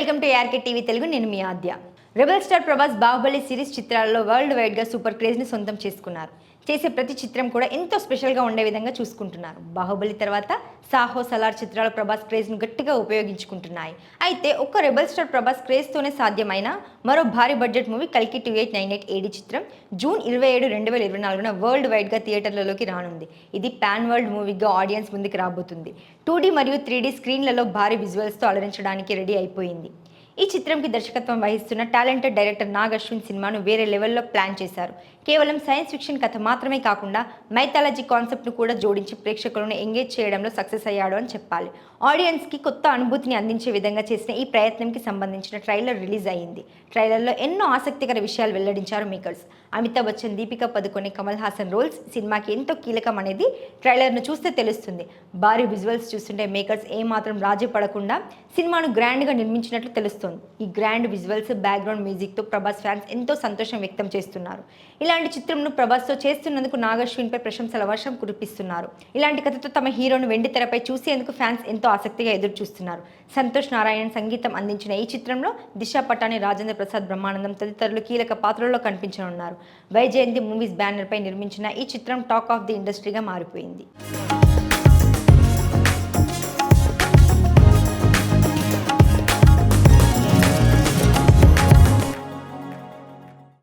Welcome to ARK TV Telugu నేను మీ Aadya. Rebel star Prabhas Baahubali series చిత్రాల్లో world వైడ్గా super క్రేజ్ని సొంతం చేసుకున్నారు. చేసే ప్రతి చిత్రం కూడా ఎంతో స్పెషల్గా ఉండే విధంగా చూసుకుంటున్నారు. బాహుబలి తర్వాత సాహో సలార్ చిత్రాలు ప్రభాస్ క్రేజ్ను గట్టిగా ఉపయోగించుకుంటున్నాయి. అయితే ఒక్క రెబల్ స్టార్ ప్రభాస్ క్రేజ్తోనే సాధ్యమైన మరో భారీ బడ్జెట్ మూవీ కల్కి two eight nine eight AD చిత్రం జూన్ ఇరవై ఏడు రెండు వేల ఇరవై నాలుగున వరల్డ్ వైడ్గా థియేటర్లలోకి రానుంది. ఇది పాన్ వరల్డ్ మూవీగా ఆడియన్స్ ముందుకు రాబోతుంది. టూ మరియు త్రీ స్క్రీన్లలో భారీ విజువల్స్తో అలరించడానికి రెడీ అయిపోయింది. ఈ చిత్రంకి దర్శకత్వం వహిస్తున్న టాలెంటెడ్ డైరెక్టర్ నాగ్ అశ్విన్ సినిమాను వేరే లెవెల్లో ప్లాన్ చేశారు. కేవలం సైన్స్ ఫిక్షన్ కథ మాత్రమే కాకుండా మైథాలజీ కాన్సెప్ట్ను కూడా జోడించి ప్రేక్షకులను ఎంగేజ్ చేయడంలో సక్సెస్ అయ్యాడు అని చెప్పాలి. ఆడియన్స్కి కొత్త అనుభూతిని అందించే విధంగా చేసిన ఈ ప్రయత్నంకి సంబంధించిన ట్రైలర్ రిలీజ్ అయ్యింది. ట్రైలర్లో ఎన్నో ఆసక్తికర విషయాలు వెల్లడించారు మేకర్స్. అమితాబ్ బచ్చన్ దీపికా పదుకొని కమల్ హాసన్ రోల్స్ సినిమాకి ఎంతో కీలకం అనేది ట్రైలర్ను చూస్తే తెలుస్తుంది. భారీ విజువల్స్ చూస్తుంటే మేకర్స్ ఏమాత్రం రాజీ పడకుండా సినిమాను గ్రాండ్గా నిర్మించినట్లు తెలుస్తుంది. ఈ గ్రాండ్ విజువల్స్ బ్యాక్గ్రౌండ్ మ్యూజిక్తో ప్రభాస్ ఫ్యాన్స్ ఎంతో సంతోషం వ్యక్తం చేస్తున్నారు. ఇలాంటి చిత్రంను ప్రభాస్తో చేస్తున్నందుకు నాగశ్విన్పై ప్రశంసల వర్షం కురిపిస్తున్నారు. ఇలాంటి కథతో తమ హీరోను వెండి తెరపై చూసేందుకు ఫ్యాన్స్ ఎంతో ఆసక్తిగా ఎదురు చూస్తున్నారు సంతోష్ నారాయణ్ సంగీతం అందించిన ఈ చిత్రంలో దిశా పటాని రాజేంద్ర ప్రసాద్ బ్రహ్మానందం తదితరులు కీలక పాత్రల్లో కనిపించనున్నారు. వైజయంతి మూవీస్ బ్యానర్పై నిర్మించిన ఈ చిత్రం టాక్ ఆఫ్ ది ఇండస్ట్రీగా మారిపోయింది.